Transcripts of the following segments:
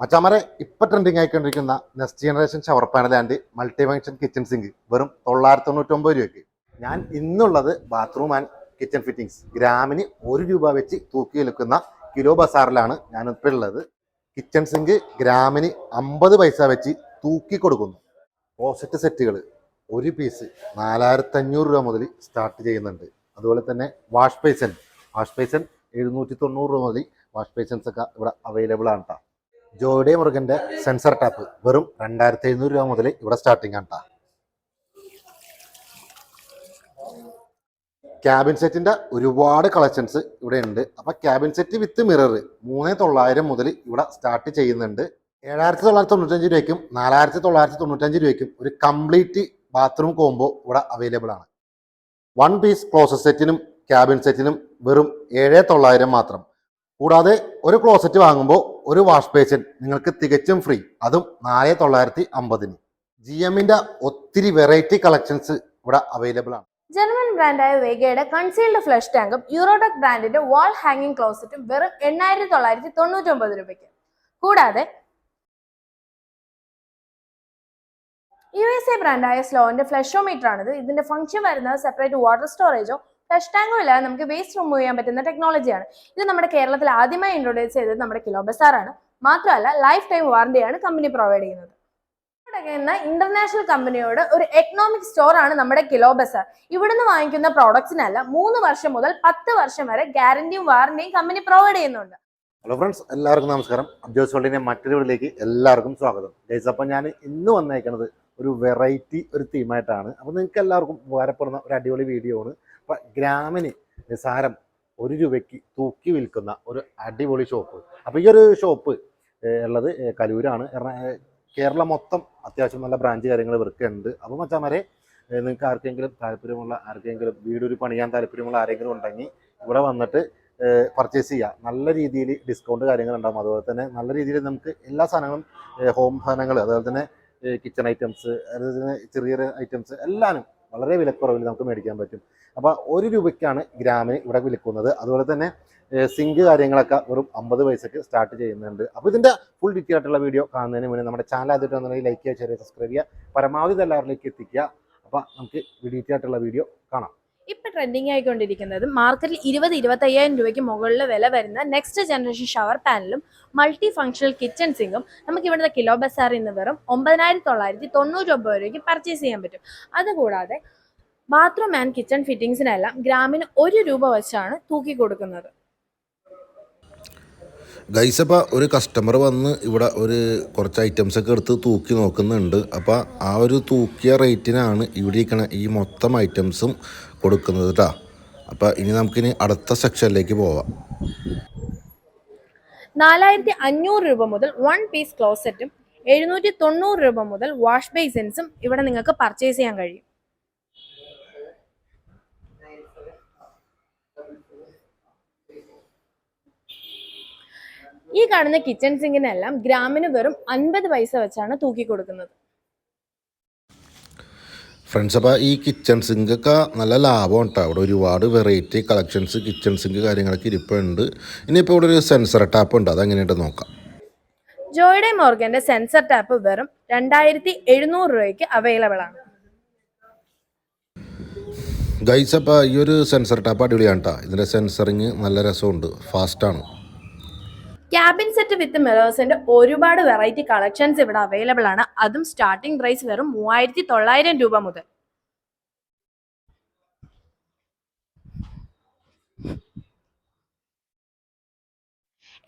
മച്ചാമരെ ഇപ്പൊ trending ആയിക്കൊണ്ടിരിക്കുന്ന next generation shower and multi function kitchen sink വെറും തൊള്ളായിരത്തി തൊണ്ണൂറ്റൊമ്പത് രൂപയ്ക്ക്. ഞാൻ ഇന്നുള്ളത് ബാത്റൂം ആൻഡ് കിച്ചൺ ഫിറ്റിംഗ്സ് ഗ്രാമിന് ഒരു രൂപ വെച്ച് തൂക്കി വിൽക്കുന്ന കിലോ ബസാറിലാണ് ഞാൻ ഇപ്പോൾ ഉള്ളത്. കിച്ചൺ സിങ്ക് ഗ്രാമിന് അമ്പത് പൈസ വെച്ച് തൂക്കി കൊടുക്കുന്നു. ക്ലോസറ്റ് സെറ്റുകൾ ഒരു പീസ് നാലായിരത്തി അഞ്ഞൂറ് രൂപ മുതൽ സ്റ്റാർട്ട് ചെയ്യുന്നുണ്ട്. അതുപോലെ തന്നെ വാഷ് ബേസൻ വാഷ് ബേസൻ എഴുന്നൂറ്റി തൊണ്ണൂറ് രൂപ മുതൽ വാഷ് ബേസൻസ് ഒക്കെ ഇവിടെ അവൈലബിൾ ആണ് കേട്ടോ ജോഡി മുറുകന്റെ സെൻസർ ടാപ്പ് വെറും രണ്ടായിരത്തി എഴുന്നൂറ് രൂപ മുതൽ ഇവിടെ സ്റ്റാർട്ടിംഗ് ആണ് ക്യാബിൻ സെറ്റിന്റെ ഒരുപാട് കളക്ഷൻസ് ഇവിടെ ഉണ്ട്. അപ്പൊ ക്യാബിൻ സെറ്റ് വിത്ത് മിറർ മൂന്ന് തൊള്ളായിരം മുതൽ ഇവിടെ സ്റ്റാർട്ട് ചെയ്യുന്നുണ്ട്. ഏഴായിരത്തി തൊള്ളായിരത്തി തൊണ്ണൂറ്റഞ്ച് രൂപയ്ക്കും നാലായിരത്തി തൊള്ളായിരത്തി തൊണ്ണൂറ്റഞ്ച് രൂപയ്ക്കും ഒരു കംപ്ലീറ്റ് ബാത്റൂം കോംബോ ഇവിടെ അവൈലബിൾ ആണ്. വൺ പീസ് ക്ലോസറ്റ് സെറ്റിനും ക്യാബിൻ സെറ്റിനും വെറും ഏഴ് തൊള്ളായിരം മാത്രം. കൂടാതെ ഒരു ക്ലോസറ്റ് വാങ്ങുമ്പോൾ ഒരു വാഷ് ബേസിൻ നിങ്ങൾക്ക് തികച്ചും ഫ്രീ അതും നാല് തൊള്ളായിരത്തി അമ്പതിന്. ജി എമ്മിന്റെ ഒത്തിരി വെറൈറ്റി കളക്ഷൻസ് ഇവിടെ അവൈലബിൾ ആണ്. ജർമ്മൻ ബ്രാൻഡായ വേഗയുടെ കൺസീൽഡ് ഫ്ലഷ് ടാങ്കും യൂറോടെക് ബ്രാൻഡിന്റെ വാൾ ഹാങ്ങിങ് ക്ലോസറ്റും വെറും എണ്ണായിരത്തി തൊള്ളായിരത്തി തൊണ്ണൂറ്റി ഒമ്പത് രൂപയ്ക്ക്. കൂടാതെ യു എസ് എ ബ്രാൻഡായ സ്ലോന്റെ ഫ്ലഷോമീറ്റർ ആണിത്. ഇതിന്റെ ഫംഗ്ഷൻ വരുന്നത് സെപ്പറേറ്റ് വാട്ടർ സ്റ്റോറേജോ ഫ്ലഷ് ടാങ്കും ഇല്ലാതെ നമുക്ക് വേസ്റ്റ് റിമൂവ് ചെയ്യാൻ പറ്റുന്ന ടെക്നോളജിയാണ് ഇത് നമ്മുടെ കേരളത്തിൽ ആദ്യമായി ഇൻട്രൊഡ്യൂസ് ചെയ്തത് നമ്മുടെ കിലോ ബസാറാണ്. മാത്രമല്ല ലൈഫ് ടൈം വാറണ്ടിയാണ് കമ്പനി പ്രൊവൈഡ് ചെയ്യുന്നത്. എന്ന ഇന്റർനാഷണൽ കമ്പനിയോട് ഒരു എക്കണോമിക് സ്റ്റോർ ആണ് നമ്മുടെ കിലോ ഇവിടുന്ന് വാങ്ങിക്കുന്ന പ്രോഡക്ട്സിനല്ല മൂന്ന് വർഷം മുതൽ പത്ത് വർഷം വരെ ഗ്യാരണ്ടിയും വാറണ്ടിയും കമ്പനി പ്രൊവൈഡ് ചെയ്യുന്നുണ്ട്. ഹലോ ഫ്രണ്ട്സ് എല്ലാവർക്കും നമസ്കാരം. അബ്ജോസ് വേൾഡിന്റെ മറ്റൊരു വീട്ടിലേക്ക് എല്ലാവർക്കും സ്വാഗതം. ഗൈസ് അപ്പം ഞാൻ ഇന്ന് വന്നേക്കുന്നത് ഒരു വെറൈറ്റി ഒരു തീമായിട്ടാണ് അപ്പോൾ നിങ്ങൾക്ക് എല്ലാവർക്കും ഉപകാരപ്പെടുന്ന ഒരു അടിപൊളി വീഡിയോ ആണ്. അപ്പം ഗ്രാമിന് നിസാരം ഒരു രൂപയ്ക്ക് തൂക്കി വിൽക്കുന്ന ഒരു അടിപൊളി ഷോപ്പ് അപ്പോൾ ഈ ഒരു ഷോപ്പ് ഉള്ളത് കലൂരാണ്. കേരളം മൊത്തം അത്യാവശ്യം നല്ല ബ്രാഞ്ച് കാര്യങ്ങൾ ഇവർക്ക് ഉണ്ട് അപ്പോൾ മച്ചാമാരെ നിങ്ങൾക്ക് ആർക്കെങ്കിലും താല്പര്യമുള്ള ആർക്കെങ്കിലും വീടൊരു പണിയാൻ താല്പര്യമുള്ള ആരെങ്കിലും ഉണ്ടെങ്കിൽ ഇവിടെ വന്നിട്ട് പർച്ചേസ് ചെയ്യുക നല്ല രീതിയിൽ ഡിസ്കൗണ്ട് കാര്യങ്ങളുണ്ടാകും അതുപോലെ തന്നെ നല്ല രീതിയിൽ നമുക്ക് എല്ലാ സാധനങ്ങളും ഹോം സാധനങ്ങൾ അതുപോലെ തന്നെ കിച്ചൺ ഐറ്റംസ് അതുപോലെ ചെറിയ ചെറിയ ഐറ്റംസ് എല്ലാനും വളരെ വിലക്കുറവിൽ നമുക്ക് മേടിക്കാൻ പറ്റും. അപ്പോൾ ഒരു രൂപയ്ക്കാണ് ഗ്രാമിന് ഇവിടെ വിൽക്കുന്നത്. അതുപോലെ തന്നെ സിങ്ക് കാര്യങ്ങളൊക്കെ വെറും അമ്പത് പൈസക്ക് സ്റ്റാർട്ട് ചെയ്യുന്നുണ്ട്. അപ്പോൾ ഇതിന്റെ ഫുൾ ഡീറ്റെയിൽ ആയിട്ടുള്ള വീഡിയോ കാണുന്നതിന് മുന്നേ നമ്മുടെ ചാനൽ ആദ്യമായിട്ട് വന്നിട്ടുണ്ടെങ്കിൽ ലൈക്ക് ചെയ്യുക ഷെയർ സബ്സ്ക്രൈബ് ചെയ്യുക. പരമാവധി എല്ലാവരിലേക്ക് എത്തിക്കുക. അപ്പോൾ നമുക്ക് ഡീറ്റെയിൽ ആയിട്ടുള്ള വീഡിയോ കാണാം. ഇപ്പൊ ട്രെൻഡിങ് ആയിക്കൊണ്ടിരിക്കുന്നത് മാർക്കറ്റിൽ ഇരുപത് ഇരുപത്തയ്യായിരം രൂപയ്ക്ക് മുകളിൽ വില വരുന്ന നെക്സ്റ്റ് ജനറേഷൻ ഷവർ പാനലും മൾട്ടി ഫംഗ്ഷണൽ കിച്ചൺ സിങ്കും നമുക്ക് ഇവിടുത്തെ കിലോ ബസാറിൽ നിന്ന് വെറും ഒമ്പതിനായിരത്തി തൊള്ളായിരത്തി തൊണ്ണൂറ്റി ഒമ്പത് രൂപയ്ക്ക് പർച്ചേസ് ചെയ്യാൻ പറ്റും. അതുകൂടാതെ ബാത്റൂം ആൻഡ് കിച്ചൺ ഫിറ്റിംഗ്സിനെല്ലാം ഗ്രാമിന് ഒരു രൂപ വെച്ചാണ് തൂക്കി കൊടുക്കുന്നത്. ഗൈസ് അപ്പോൾ ഒരു കസ്റ്റമർ വന്ന് ഇവിടെ ഒരു കുറച്ച് ഐറ്റംസ് ഒക്കെ എടുത്ത് തൂക്കി നോക്കുന്നുണ്ട്. അപ്പോൾ ആ ഒരു തൂക്കിയ റേറ്റിനാണ് ഇവിടെ ഇരിക്കണ ഈ മൊത്തം ഐറ്റംസും കൊടുക്കുന്നത് കേട്ടോ അപ്പോൾ ഇനി നമുക്കിനി അടുത്ത സെക്ഷനിലേക്ക് പോവാം. നാലായിരത്തി അഞ്ഞൂറ് രൂപ മുതൽ വൺ പീസ് ക്ലോസറ്റും എഴുന്നൂറ്റി തൊണ്ണൂറ് രൂപ മുതൽ വാഷ് ബേസിൻസും ഇവിടെ നിങ്ങൾക്ക് പർച്ചേസ് ചെയ്യാൻ കഴിയും. ഈ കാണുന്ന കിച്ചൺ സിങ്കിനെല്ലാം ഗ്രാമിന് വെറും അൻപത് പൈസ വെച്ചാണ് തൂക്കി കൊടുക്കുന്നത്. ഫ്രണ്ട്സ് അപ്പോൾ ഈ കിച്ചൺ സിങ്കൊക്കെ നല്ല ലാഭം കേട്ടോ അവിടെ ഒരുപാട് വെറൈറ്റി കളക്ഷൻസ് കിച്ചൺ സിങ്ക് കാര്യങ്ങളൊക്കെ ഇരിപ്പുണ്ട്. ഇനിയിപ്പോൾ ഇവിടെ ഒരു സെൻസർ ടാപ്പ് ഉണ്ട്. അതെങ്ങനെയായിട്ട് നോക്കാം. ജോയുടെ മോർഗന്റെ സെൻസർ ടാപ്പ് വെറും രണ്ടായിരത്തി എഴുന്നൂറ് രൂപയ്ക്ക് അവൈലബിൾ ആണ്. ഗൈസ് അപ്പോൾ ഈ ഒരു സെൻസർ ടാപ്പ് അടിപൊളിയാണ് കേട്ടോ ഇതിന്റെ സെൻസറിങ് നല്ല രസമുണ്ട്. ഫാസ്റ്റാണ് ക്യാബിൻ സെറ്റ് വിത്ത് മിറേഴ്സിന്റെ ഒരുപാട് വെറൈറ്റി കളക്ഷൻസ് ഇവിടെ അവൈലബിൾ ആണ്. അതും സ്റ്റാർട്ടിംഗ് പ്രൈസ് വെറും മൂവായിരത്തി തൊള്ളായിരം രൂപ മുതൽ.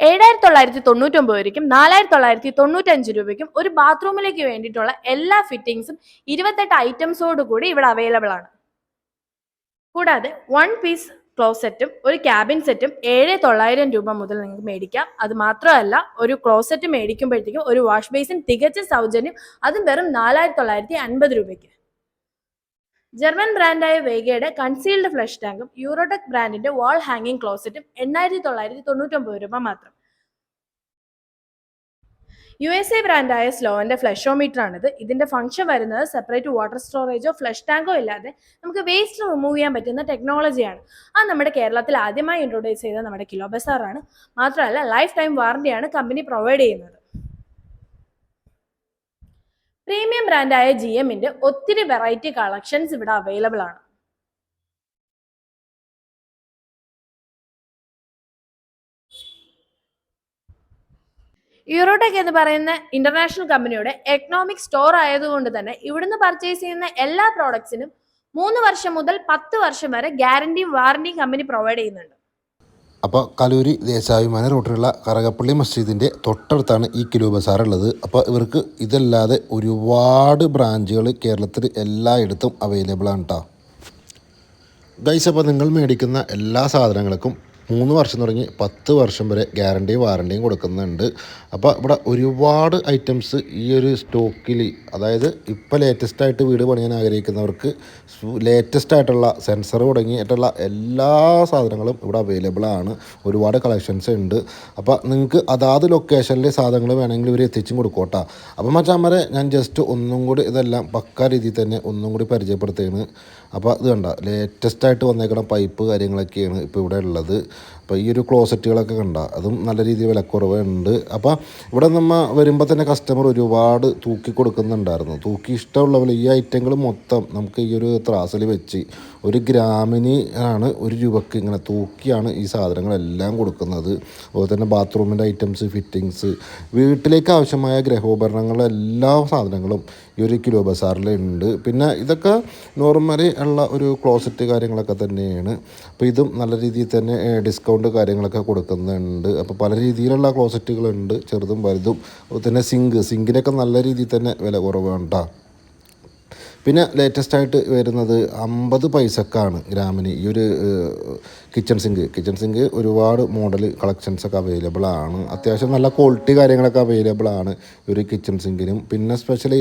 ഏഴായിരത്തി തൊള്ളായിരത്തി തൊണ്ണൂറ്റി ഒമ്പത് രൂപയ്ക്കും നാലായിരത്തി തൊള്ളായിരത്തി തൊണ്ണൂറ്റഞ്ച് രൂപയ്ക്കും ഒരു ബാത്റൂമിലേക്ക് വേണ്ടിയിട്ടുള്ള എല്ലാ ഫിറ്റിംഗ്സും ഇരുപത്തെട്ട് ഐറ്റംസോട് കൂടി ഇവിടെ അവൈലബിൾ ആണ്. കൂടാതെ വൺ പീസ് ക്ലോസറ്റും ഒരു ക്യാബിൻ സെറ്റും ഏഴ് തൊള്ളായിരം രൂപ മുതൽ നിങ്ങൾക്ക് മേടിക്കാം. അത് മാത്രമല്ല ഒരു ക്ലോസറ്റ് മേടിക്കുമ്പോഴത്തേക്കും ഒരു വാഷ് ബേസിൻ തികച്ച സൗജന്യം. അതും വെറും നാലായിരത്തി തൊള്ളായിരത്തി അൻപത് രൂപയ്ക്ക്. ജർമ്മൻ ബ്രാൻഡായ വേഗയുടെ കൺസീൽഡ് ഫ്ലഷ് ടാങ്കും യൂറോടെക് ബ്രാൻഡിന്റെ വാൾ ഹാങ്ങിങ് ക്ലോസറ്റും എണ്ണായിരത്തി തൊള്ളായിരത്തി തൊണ്ണൂറ്റൊമ്പത് രൂപ മാത്രം. യു എസ് എ ബ്രാൻഡായ സ്ലോവിന്റെ ഫ്ലഷോമീറ്റർ ആണിത് ഇതിന്റെ ഫംഗ്ഷൻ വരുന്നത് സെപ്പറേറ്റ് വാട്ടർ സ്റ്റോറേജോ ഫ്ലഷ് ടാങ്കോ ഇല്ലാതെ നമുക്ക് വേസ്റ്റ് റിമൂവ് ചെയ്യാൻ പറ്റുന്ന ടെക്നോളജിയാണ് അത് നമ്മുടെ കേരളത്തിൽ ആദ്യമായി ഇൻട്രൊഡ്യൂസ് ചെയ്ത നമ്മുടെ കിലോ ബസാറാണ്. മാത്രമല്ല ലൈഫ് ടൈം വാറണ്ടിയാണ് കമ്പനി പ്രൊവൈഡ് ചെയ്യുന്നത്. പ്രീമിയം ബ്രാൻഡായ ജി എമ്മിന്റെ ഒത്തിരി വെറൈറ്റി കളക്ഷൻസ് ഇവിടെ അവൈലബിൾ ആണ്. യൂറോടെക് എന്ന് പറയുന്ന ഇന്റർനാഷണൽ കമ്പനിയുടെ എക്കണോമിക് സ്റ്റോർ ആയതുകൊണ്ട് തന്നെ ഇവിടുന്ന് പർച്ചേസ് ചെയ്യുന്ന എല്ലാ പ്രോഡക്ട്സിനും മൂന്ന് വർഷം മുതൽ പത്ത് വർഷം വരെ ഗ്യാരണ്ടിയും വാറണ്ടിയും കമ്പനി പ്രൊവൈഡ് ചെയ്യുന്നുണ്ട്. അപ്പോൾ കലൂരി ദേശാഭിമാന റൂട്ടിലുള്ള കറകപ്പള്ളി മസ്ജിദിന്റെ തൊട്ടടുത്താണ് ഈ കിലോ ബസാർ ഉള്ളത്. അപ്പോൾ ഇവർക്ക് ഇതല്ലാതെ ഒരുപാട് ബ്രാഞ്ചുകൾ കേരളത്തിൽ എല്ലായിടത്തും അവൈലബിൾ ആണ് കേട്ടോ ഗൈസ് അപ്പോൾ നിങ്ങൾ മേടിക്കുന്ന എല്ലാ സാധനങ്ങൾക്കും മൂന്ന് വർഷം തുടങ്ങി പത്ത് വർഷം വരെ ഗ്യാരണ്ടിയും വാറണ്ടിയും കൊടുക്കുന്നുണ്ട്. അപ്പോൾ ഇവിടെ ഒരുപാട് ഐറ്റംസ് ഈ ഒരു സ്റ്റോക്കിൽ അതായത് ഇപ്പോൾ ലേറ്റസ്റ്റ് ആയിട്ട് വീട് പണിയാൻ ആഗ്രഹിക്കുന്നവർക്ക് ലേറ്റസ്റ്റ് ആയിട്ടുള്ള സെൻസർ തുടങ്ങിയിട്ടുള്ള എല്ലാ സാധനങ്ങളും ഇവിടെ അവൈലബിൾ ആണ്. ഒരുപാട് കളക്ഷൻസ് ഉണ്ട്. അപ്പോൾ നിങ്ങൾക്ക് അതാത് ലൊക്കേഷനിലെ സാധനങ്ങൾ വേണമെങ്കിൽ ഇവർ എത്തിച്ചും കൊടുക്കോട്ടാ. അപ്പോൾ വരെ ഞാൻ ജസ്റ്റ് ഒന്നും കൂടി ഇതെല്ലാം പക്ക രീതിയിൽ തന്നെ ഒന്നും കൂടി പരിചയപ്പെടുത്തുകയാണ് അപ്പോൾ ഇത് കണ്ട ലേറ്റസ്റ്റ് ആയിട്ട് വന്നേക്കണ പൈപ്പ് കാര്യങ്ങളൊക്കെയാണ് ഇപ്പോൾ ഇവിടെ ഉള്ളത്. അപ്പോൾ ഈ ഒരു ക്ലോസറ്റുകളൊക്കെ കണ്ട അതും നല്ല രീതിയിൽ വിലക്കുറവ് ഉണ്ട് അപ്പോൾ ഇവിടെ നമ്മൾ വരുമ്പോൾ തന്നെ കസ്റ്റമർ ഒരുപാട് തൂക്കി കൊടുക്കുന്നുണ്ടായിരുന്നു തൂക്കി ഇഷ്ടമുള്ള ഈ ഐറ്റങ്ങൾ മൊത്തം നമുക്ക് ഈ ഒരു ത്രാസിൽ വെച്ച് ഒരു ഗ്രാമിന് ആണ് ഒരു രൂപക്ക് ഇങ്ങനെ തൂക്കിയാണ് ഈ സാധനങ്ങളെല്ലാം കൊടുക്കുന്നത്. അതുപോലെ തന്നെ ബാത്റൂമിന്റെ ഐറ്റംസ് ഫിറ്റിങ്സ് വീട്ടിലേക്ക് ആവശ്യമായ ഗ്രഹോപകരണങ്ങൾ എല്ലാ സാധനങ്ങളും ഈ ഒരു കിലോ ബസാറിലുണ്ട് പിന്നെ ഇതൊക്കെ നോർമലി ഉള്ള ഒരു ക്ലോസറ്റ് കാര്യങ്ങളൊക്കെ തന്നെയാണ്. അപ്പോൾ ഇതും നല്ല രീതിയിൽ തന്നെ ഡിസ്കൗണ്ട് കാര്യങ്ങളൊക്കെ കൊടുക്കുന്നുണ്ട്. അപ്പോൾ പല രീതിയിലുള്ള ക്ലോസറ്റുകളുണ്ട് ചെറുതും വലുതും. അതുപോലെ തന്നെ സിങ്ക് സിങ്കിനൊക്കെ നല്ല രീതിയിൽ തന്നെ വില കുറവാണ് കേട്ടോ പിന്നെ ലേറ്റസ്റ്റ് ആയിട്ട് വരുന്നത് അമ്പത് പൈസക്കാണ് ഗ്രാമിന്. ഈ ഒരു കിച്ചൺ സിങ്ക് കിച്ചൺ സിങ്ക് ഒരുപാട് മോഡൽ കളക്ഷൻസ് ഒക്കെ അവൈലബിൾ ആണ്. അത്യാവശ്യം നല്ല ക്വാളിറ്റി കാര്യങ്ങളൊക്കെ അവൈലബിൾ ആണ് ഒരു കിച്ചൺ സിങ്കിനും പിന്നെ സ്പെഷ്യലി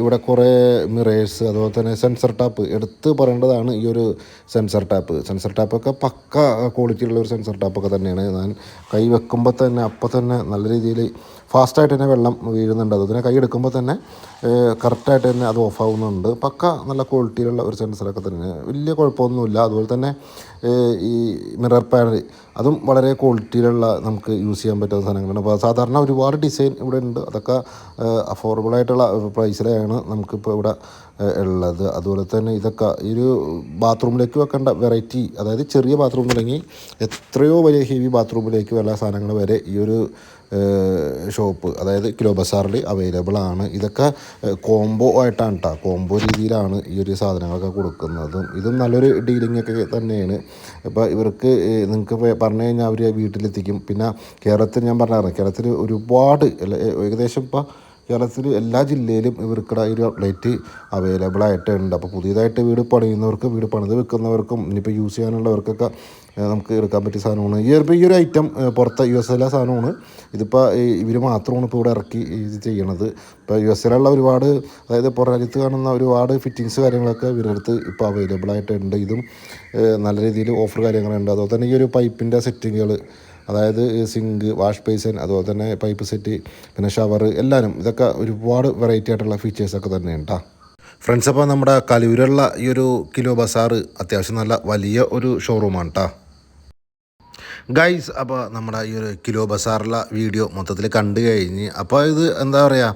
ഇവിടെ കുറേ മിറേഴ്സ് അതുപോലെ തന്നെ സെൻസർ ടാപ്പ് എടുത്ത് പറയേണ്ടതാണ് ഈ ഒരു സെൻസർ ടാപ്പ് സെൻസർ ടാപ്പൊക്കെ പക്ക ക്വാളിറ്റിയുള്ള ഒരു സെൻസർ ടാപ്പൊക്കെ തന്നെയാണ്. ഞാൻ കൈ വെക്കുമ്പോൾ തന്നെ അപ്പോൾ തന്നെ നല്ല രീതിയിൽ ഫാസ്റ്റായിട്ട് തന്നെ വെള്ളം വീഴുന്നുണ്ട്. അതിനെ കൈ എടുക്കുമ്പോൾ തന്നെ കറക്റ്റായിട്ട് തന്നെ അത് ഓഫ് ആവുന്നുണ്ട് പക്ക നല്ല ക്വാളിറ്റിയിലുള്ള ഒരു സെൻസറൊക്കെ തന്നെ. വലിയ കുഴപ്പമൊന്നുമില്ല. അതുപോലെ തന്നെ ഈ മിറർ പാനൽ അതും വളരെ ക്വാളിറ്റിയിലുള്ള നമുക്ക് യൂസ് ചെയ്യാൻ പറ്റുന്ന സാധനങ്ങളാണ്. അപ്പോൾ സാധാരണ ഒരുപാട് ഡിസൈൻ ഇവിടെ ഉണ്ട്. അതൊക്കെ അഫോർഡബിൾ ആയിട്ടുള്ള പ്രൈസിലാണ് നമുക്കിപ്പോൾ ഇവിടെ ഉള്ളത്. അതുപോലെ തന്നെ ഇതൊക്കെ ഒരു ബാത്റൂമിലേക്ക് വെക്കേണ്ട വെറൈറ്റി അതായത് ചെറിയ ബാത്റൂം തുടങ്ങി എത്രയോ വലിയ ഹെവി ബാത്റൂമിലേക്ക് വല്ല സാധനങ്ങൾ വരെ ഈ ഒരു ഷോപ്പ് അതായത് കിലോ ബസാറിൽ അവൈലബിൾ ആണ്. ഇതൊക്കെ കോംബോ ആയിട്ടാണ് കേട്ടോ കോംബോ രീതിയിലാണ് ഈ ഒരു സാധനങ്ങളൊക്കെ കൊടുക്കുന്നതും. ഇതും നല്ലൊരു ഡീലിംഗ് ഒക്കെ തന്നെയാണ്. ഇപ്പോൾ ഇവർക്ക് നിങ്ങൾക്ക് പറഞ്ഞു കഴിഞ്ഞാൽ അവർ വീട്ടിലെത്തിക്കും. പിന്നെ കേരളത്തിൽ ഞാൻ പറഞ്ഞായിരുന്നു കേരളത്തിൽ ഒരുപാട് ഏകദേശം ഇപ്പോൾ കേരളത്തിൽ എല്ലാ ജില്ലയിലും ഇവർക്കിടെ ഒരു ഔട്ട്ലെറ്റ് അവൈലബിൾ ആയിട്ടുണ്ട്. അപ്പോൾ പുതിയതായിട്ട് വീട് പണിയുന്നവർക്ക് വീട് പണിത് വെക്കുന്നവർക്കും ഇനിയിപ്പോൾ യൂസ് ചെയ്യാനുള്ളവർക്കൊക്കെ നമുക്ക് എടുക്കാൻ പറ്റിയ സാധനമാണ്. ഈ ഒരു ഈ ഒരു ഐറ്റം പുറത്തെ യു എസ് എല്ലാ സാധനമാണ് ഇതിപ്പോൾ ഇവർ മാത്രമാണ് ഇപ്പോൾ ഇവിടെ ഇറക്കി ഇത് ചെയ്യണത്. ഇപ്പോൾ യു എസ് എല്ലുള്ള ഒരുപാട് അതായത് പുറം രാജ്യത്ത് കാണുന്ന ഒരുപാട് ഫിറ്റിങ്സ് കാര്യങ്ങളൊക്കെ ഇവരുടെ അടുത്ത് ഇപ്പോൾ അവൈലബിൾ ആയിട്ടുണ്ട്. ഇതും നല്ല രീതിയിൽ ഓഫർ കാര്യങ്ങളുണ്ട്. അതുപോലെ തന്നെ ഈ ഒരു പൈപ്പിന്റെ സെറ്റിങ്ങുകൾ അതായത് സിങ്ക് വാഷ് ബേസിൻ അതുപോലെ തന്നെ പൈപ്പ് സെറ്റ് പിന്നെ ഷവർ എല്ലാവരും ഇതൊക്കെ ഒരുപാട് വെറൈറ്റി ആയിട്ടുള്ള ഫീച്ചേഴ്സൊക്കെ തന്നെയാണ് കേട്ടോ ഫ്രണ്ട്സ് അപ്പോൾ നമ്മുടെ കലൂരുള്ള ഈ ഒരു കിലോ ബസാർ അത്യാവശ്യം നല്ല വലിയ ഒരു ഷോറൂമാണ് കേട്ടോ ഗൈസ് അപ്പോൾ നമ്മുടെ ഈ ഒരു കിലോ ബസാറിലെ വീഡിയോ മൊത്തത്തിൽ കണ്ടു കഴിഞ്ഞ് അപ്പോൾ ഇത് എന്താ പറയുക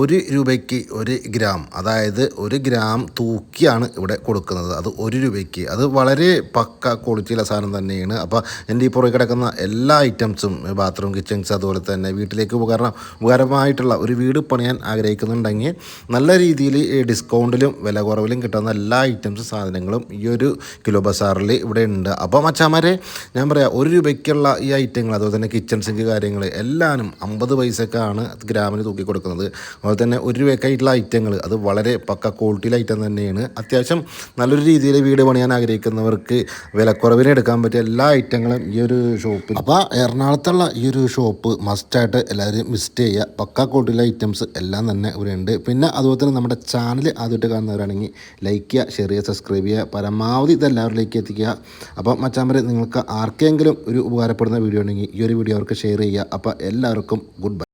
ഒരു രൂപയ്ക്ക് ഒരു ഗ്രാം അതായത് ഒരു ഗ്രാം തൂക്കിയാണ് ഇവിടെ കൊടുക്കുന്നത്. അത് ഒരു രൂപയ്ക്ക്. അത് വളരെ പക്ക ക്വാളിറ്റിയുള്ള സാധനം തന്നെയാണ്. അപ്പോൾ എന്റെ ഈ പുറകെ കിടക്കുന്ന എല്ലാ ഐറ്റംസും ബാത്റൂം കിച്ചൺസ് അതുപോലെ തന്നെ വീട്ടിലേക്ക് ഉപകരണം ഉപകാരമായിട്ടുള്ള ഒരു വീട് പണിയാൻ ആഗ്രഹിക്കുന്നുണ്ടെങ്കിൽ നല്ല രീതിയിൽ ഡിസ്കൗണ്ടിലും വില കുറവിലും കിട്ടുന്ന എല്ലാ ഐറ്റംസും സാധനങ്ങളും ഈ ഒരു കിലോ ബസാറിൽ ഇവിടെ ഉണ്ട്. അപ്പോൾ മച്ചാമാരെ ഞാൻ പറയാം ഒരു രൂപയ്ക്കുള്ള ഈ ഐറ്റങ്ങൾ അതുപോലെ തന്നെ കിച്ചൺ സിങ്ക് കാര്യങ്ങൾ എല്ലാനും അമ്പത് പൈസക്കാണ് ഗ്രാമിന് തൂക്കി കൊടുക്കുന്നത്. അതുപോലെ തന്നെ ഒരു രൂപയ്ക്കായിട്ടുള്ള ഐറ്റങ്ങൾ അത് വളരെ പക്ക ക്വാളിറ്റിയിൽ ഐറ്റം തന്നെയാണ്. അത്യാവശ്യം നല്ലൊരു രീതിയിൽ വീട് പണിയാൻ ആഗ്രഹിക്കുന്നവർക്ക് വിലക്കുറവിന് എടുക്കാൻ പറ്റിയ എല്ലാ ഐറ്റങ്ങളും ഈ ഒരു ഷോപ്പിൽ അപ്പോൾ എറണാകുളത്തുള്ള ഈ ഒരു ഷോപ്പ് മസ്റ്റായിട്ട് എല്ലാവരും വിസിറ്റ് ചെയ്യുക. പക്ക ക്വാളിറ്റിയിലെ ഐറ്റംസ് എല്ലാം തന്നെ ഇവിടെയുണ്ട് പിന്നെ അതുപോലെ തന്നെ നമ്മുടെ ചാനൽ ആദ്യമായിട്ട് കാണുന്നവരാണെങ്കിൽ ലൈക്ക് ചെയ്യുക ഷെയർ ചെയ്യുക സബ്സ്ക്രൈബ് ചെയ്യുക. പരമാവധി ഇത് എല്ലാവരിലേക്ക് എത്തിക്കുക. അപ്പോൾ മച്ചാമ്പരെ നിങ്ങൾക്ക് ആർക്കെങ്കിലും ഒരു ഉപകാരപ്പെടുന്ന വീഡിയോ ഉണ്ടെങ്കിൽ ഈ ഒരു വീഡിയോ അവർക്ക് ഷെയർ ചെയ്യുക. അപ്പോൾ എല്ലാവർക്കും ഗുഡ് ബൈ